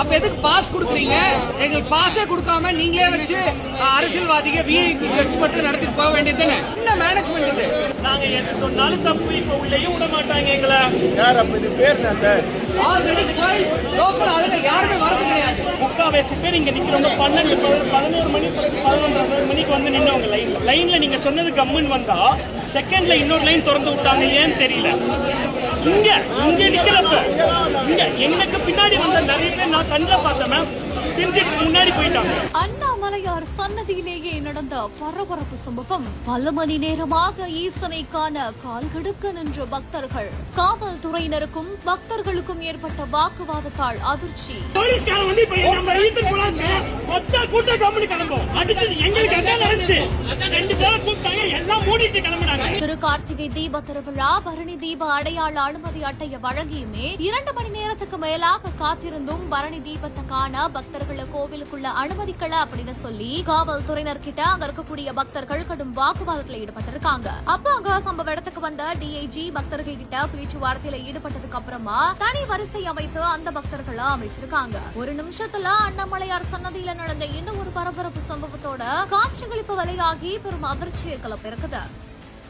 அப்ப எதுக்கு பாஸ் கொடுக்குறீங்க? எங்களுக்கு பாஸே கொடுக்காம நீங்களே வச்சு அரசியல்வாதிக விஐபி வச்சு மட்டும் போக வேண்டியது என்ன மேனேஜ்மெண்ட் இது? நாங்க எது சொன்னாலும் தப்பு இப்ப உள்ளேயும் விட மாட்டாங்க எங்களை. யார் அப்ப இது பேர் தான் சார்? ஆல்ரெடி ஆளுங்க யாருமே வரது கிடையாது. முக்காவாசி பேர் இங்க நிக்கிறவங்க பன்னெண்டு பதினோரு மணி பதினொன்றரை மணிக்கு வந்து நின்னவங்க லைன் லைன்ல நீங்க சொன்னது கம்முன்னு வந்தா செகண்ட்ல இன்னொரு லைன் திறந்து விட்டாங்க ஏன்னு தெரியல? இங்க இங்க நிக்கிறப்ப இங்க எனக்கு பின்னாடி வந்த நிறைய பேர் நான் கண்ணில் பார்த்தேன் தெரிஞ்சுட்டு முன்னாடி போயிட்டாங்க. அண்ணாமலையார் சன்னதியிலேயே நடந்த பரபரப்பு சம்பவம். பல மணி நேரமாக ஈசனை காண கால் கெடுக்க நின்ற பக்தர்கள். காவல்துறையினருக்கும் பக்தர்களுக்கும் ஏற்பட்ட வாக்குவாதத்தால் அதிர்ச்சி. போலீஸ்காரன் வந்து இப்ப நம்ம ஈத்தன் போலாங்க மொத்த கூட்டம் கம்பெனி கிளம்பும். எங்களுக்கு நடந்துச்சு? ரெண்டு பேரை கூப்பிட்டாங்க. திரு கார்த்திகை தீப திருவிழா பரணி தீப அடையாள அனுமதி அட்டையை வழங்கியுமே இரண்டு மணி நேரத்துக்கு மேலாக காத்திருந்தும் பரணி தீபத்தை காண பக்தர்களை கோவிலுக்குள்ள அனுமதிக்கல அப்படின்னு சொல்லி காவல்துறையினர் கிட்ட அங்க இருக்கக்கூடிய பக்தர்கள் கடும் வாக்குவாதத்துல ஈடுபட்டிருக்காங்க. அப்ப அங்க சம்பவ இடத்துக்கு வந்த டிஐஜி பக்தர்கள் கிட்ட பேச்சுவார்த்தையில ஈடுபட்டதுக்கு அப்புறமா தனி வரிசை அமைத்து அந்த பக்தர்களை அமைச்சிருக்காங்க. ஒரு நிமிஷத்துல அண்ணாமலையார் சன்னதியில நடந்த இந்த ஒரு பரபரப்பு சம்பவத்தோட காட்சிகளுக்கு வலையாகி பெரும் அதிர்ச்சியை ಅಪೇರಕದ